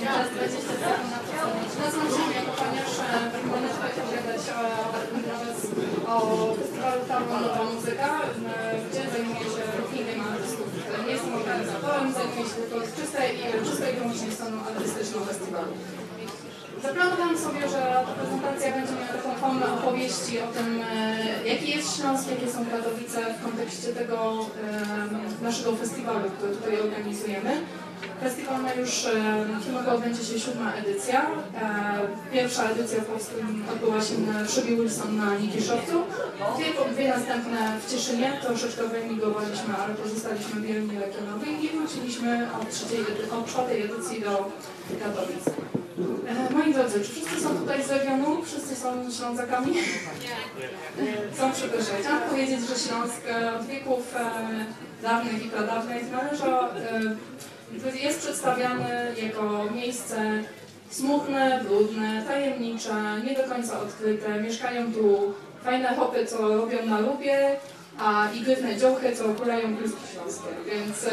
Teraz 20 sekund na to. Nazywam się jako ponieważ będę opowiadać o, o festiwalu Tarła Nowa Muzyka, gdzie zajmuję się filmem artystów. Nie jestem organizatorem, zajmuję się tylko czystej i czystej wyłącznie stroną artystyczną festiwalu. Zaplanowałam sobie, że ta prezentacja będzie miała taką formę opowieści o tym, e, jaki jest Śląsk, jakie są Katowice w kontekście tego e, naszego festiwalu, który tutaj organizujemy. Festiwal ma już, e, tym roku odbędzie się siódma edycja. E, Pierwsza edycja w Polsce odbyła się na Szybie Wilson na Nikiszowcu. Dwie, dwie następne w Cieszynie, troszeczkę wyemigrowaliśmy, ale pozostaliśmy wierni regionowi i wróciliśmy od, trzeciej, od czwartej edycji do Katowic. E, Moi drodzy, czy wszyscy są tutaj z regionu? Wszyscy są Ślązakami? Nie. Są przybysze. Chciałam powiedzieć, że Śląsk od wieków dawnych i pradawnych należał, jest przedstawiany jako miejsce smutne, brudne, tajemnicze, nie do końca odkryte. Mieszkają tu fajne chopy, co robią na lubie, a igrytne dziołchy, co okulają kluski śląskie. Więc e,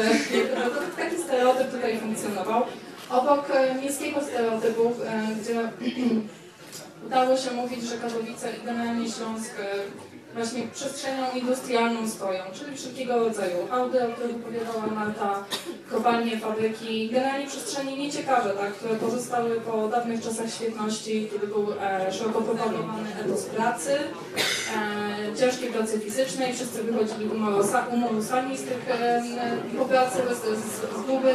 taki stereotyp tutaj funkcjonował. Obok e, miejskiego stereotypu, e, gdzie udało się mówić, że Katowice i generalnie Śląsk właśnie przestrzenią industrialną stoją, czyli wszelkiego rodzaju hałdy, o których opowiadała Marta, kopalnie, fabryki, generalnie przestrzenie nieciekawe, tak, które pozostały po dawnych czasach świetności, kiedy był e, szeroko propagowany etos pracy, e, ciężkiej pracy fizycznej, wszyscy wychodzili umorusani z tych po pracy, bez, z, z guby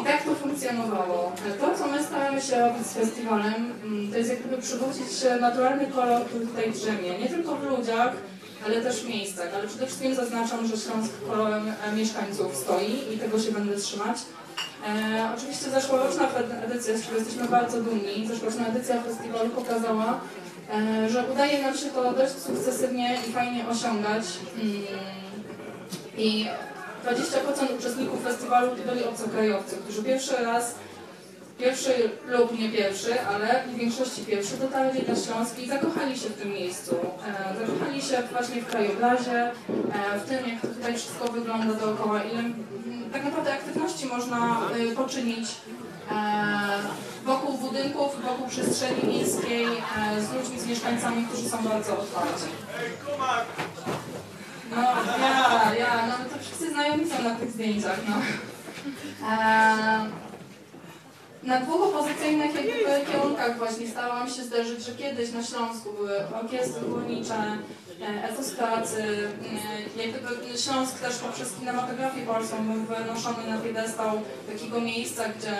i tak to funkcjonowało. To, co my staramy się robić z festiwalem, mm, to jest jak gdyby przywrócić naturalny kolor, który tutaj drzemie, nie tylko w ludziach, ale też w miejscach. Ale przede wszystkim zaznaczam, że Śląsk kolorem e, mieszkańców stoi i tego się będę trzymać. E, oczywiście zeszłoroczna edycja, z której jesteśmy bardzo dumni, zeszłoroczna edycja festiwalu pokazała, że udaje nam się to dość sukcesywnie i fajnie osiągać. Mm, I 20% uczestników festiwalu to byli obcokrajowcy, którzy pierwszy raz pierwszy lub nie pierwszy, ale w większości pierwszy dotarli na Śląsk i zakochali się w tym miejscu. E, zakochali się właśnie w krajobrazie, e, w tym jak tutaj wszystko wygląda dookoła, ile mm, tak naprawdę aktywności można y, poczynić e, wokół budynków, wokół przestrzeni miejskiej, e, z ludźmi, z mieszkańcami, którzy są bardzo otwarci. No, ja, ja, no to wszyscy znajomi są na tych zdjęciach, no. Na dwóch opozycyjnych jakby kierunkach właśnie starałam się zderzyć, że kiedyś na Śląsku były orkiestry górnicze, e, etos pracy, e, jak gdyby Śląsk też poprzez kinematografię polską był wynoszony na piedestał takiego miejsca, gdzie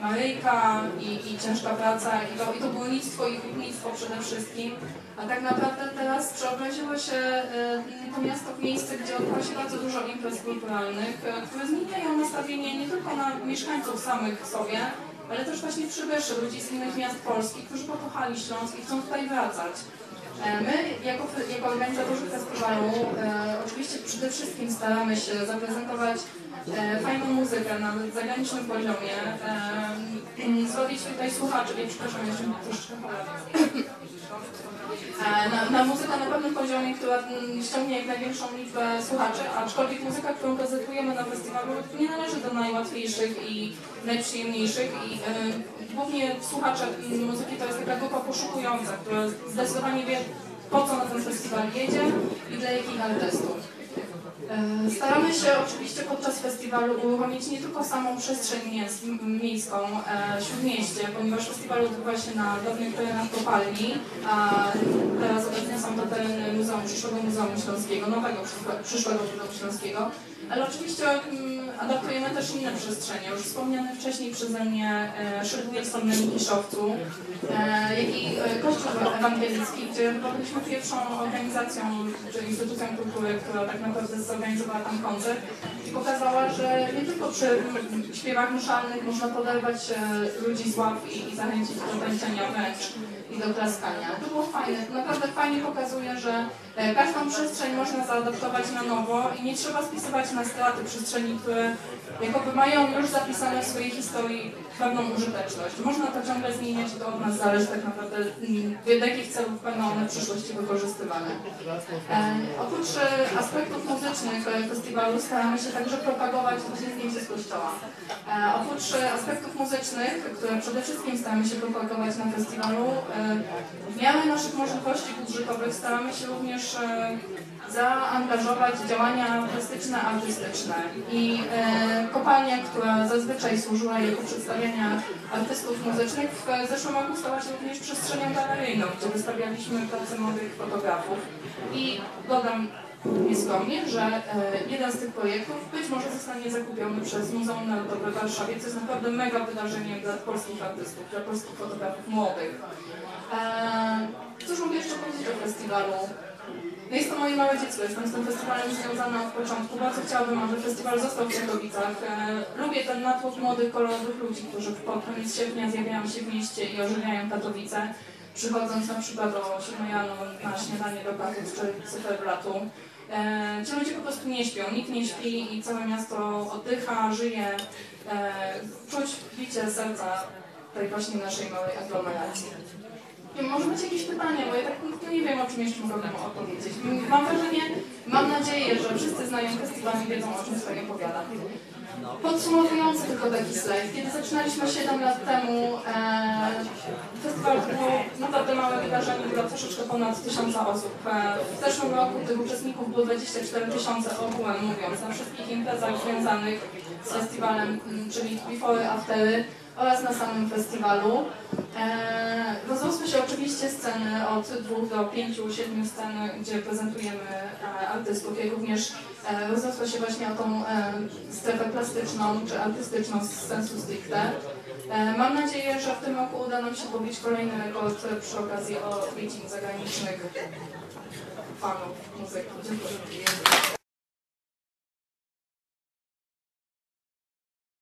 Maryjka i, i ciężka praca i to, i to górnictwo i hutnictwo przede wszystkim. A tak naprawdę teraz przeobraziło się e, to miasto w miejsce, gdzie odbywa się bardzo dużo imprez kulturalnych, które zmieniają nastawienie nie tylko na mieszkańców samych sobie, ale też właśnie przybyszy, ludzi z innych miast Polski, którzy pokochali Śląsk i chcą tutaj wracać. E, My, jako, jako organizatorzy festiwalu, e, oczywiście przede wszystkim staramy się zaprezentować e, fajną muzykę na zagranicznym poziomie, e, zrobić tutaj słuchaczy, więc przepraszam, jeszcze troszeczkę na, na muzykę na pewnym poziomie, która ściągnie jak największą liczbę słuchaczy, aczkolwiek muzyka, którą prezentujemy na festiwalu nie należy do najłatwiejszych i najprzyjemniejszych i e, głównie słuchacze muzyki to jest taka grupa poszukująca, która zdecydowanie wie po co na ten festiwal jedzie i dla jakich artystów. E, Staramy się oczywiście podczas festiwalu uruchomić nie tylko samą przestrzeń miejską, e, śródmieście, ponieważ festiwal odbywa się na dawnych terenach kopalni, a teraz obecnie są to tereny Muzeum, przyszłego Muzeum Śląskiego, nowego przyszłe- przyszłego Muzeum Śląskiego, ale oczywiście mm, adaptujemy też inne przestrzenie. Już wspomniany wcześniej przeze mnie e, Szydł Wilson na Nikiszowcu, e, jak i e, Kościół Ewangelicki, gdzie byliśmy pierwszą organizacją czy instytucją kultury, która tak naprawdę zorganizowała tam koncert i pokazała, że nie tylko przy śpiewach muszalnych można poderwać ludzi z ław i, i zachęcić do tańczenia wręcz i do klaskania. To było fajne. Naprawdę fajnie pokazuje, że Każdą przestrzeń można zaadaptować na nowo i nie trzeba spisywać na straty przestrzeni, które jakoby mają już zapisane w swojej historii pewną użyteczność. Można to ciągle zmieniać, to od nas zależy tak naprawdę, mm, do jakich celów będą one w przyszłości wykorzystywane. E, oprócz e, aspektów muzycznych e, festiwalu staramy się także propagować to jest zdjęcie z kościoła. E, oprócz e, aspektów muzycznych, które przede wszystkim staramy się propagować na festiwalu, e, w miarę naszych możliwości budżetowych staramy się również zaangażować działania plastyczne, artystyczne. I e, kopalnia, która zazwyczaj służyła jako przedstawiania artystów muzycznych, w zeszłym roku stała się również przestrzenią galeryjną, gdzie wystawialiśmy prace młodych fotografów. I dodam nieskromnie, że e, jeden z tych projektów być może zostanie zakupiony przez Muzeum Narodowe w Warszawie, co jest naprawdę mega wydarzeniem dla polskich artystów, dla polskich fotografów młodych. E, cóż mogę jeszcze powiedzieć o festiwalu? No jest to moje małe dziecko, jestem z tym festiwalem związana od początku. Bardzo chciałabym, aby festiwal został w Katowicach. E, lubię ten natłok młodych, kolorowych ludzi, którzy pod koniec sierpnia zjawiają się w mieście i ożywiają Katowice, przychodząc na przykład o 7 rano na śniadanie do Katów czy cyferblatu. E, ci ludzie po prostu nie śpią, nikt nie śpi i całe miasto oddycha, żyje. E, czuć bicie serca tej właśnie naszej małej aglomeracji. Nie, Może być jakieś pytania, bo ja tak nie wiem, o czym jeszcze mogę opowiedzieć. Mam wrażenie, mam nadzieję, że wszyscy znają festiwal i wiedzą, o czym sobie opowiadam. Podsumowując tylko taki slajd. Kiedy zaczynaliśmy 7 lat temu, e, festiwal to było naprawdę małe wydarzenie, było troszeczkę ponad 1000 osób. E, w zeszłym roku tych uczestników było 24 tysiące ogółem mówiąc, na wszystkich imprezach związanych z festiwalem, m, czyli before, aftery oraz na samym festiwalu. E, się oczywiście sceny od dwóch do pięciu, siedmiu scen, gdzie prezentujemy e, artystów, jak również e, rozrosło się właśnie o tą e, strefę plastyczną czy artystyczną z sensu stricte. Mam nadzieję, że w tym roku uda nam się pobić kolejny rekord przy okazji odwiedzin zagranicznych fanów muzyki. Dziękuję.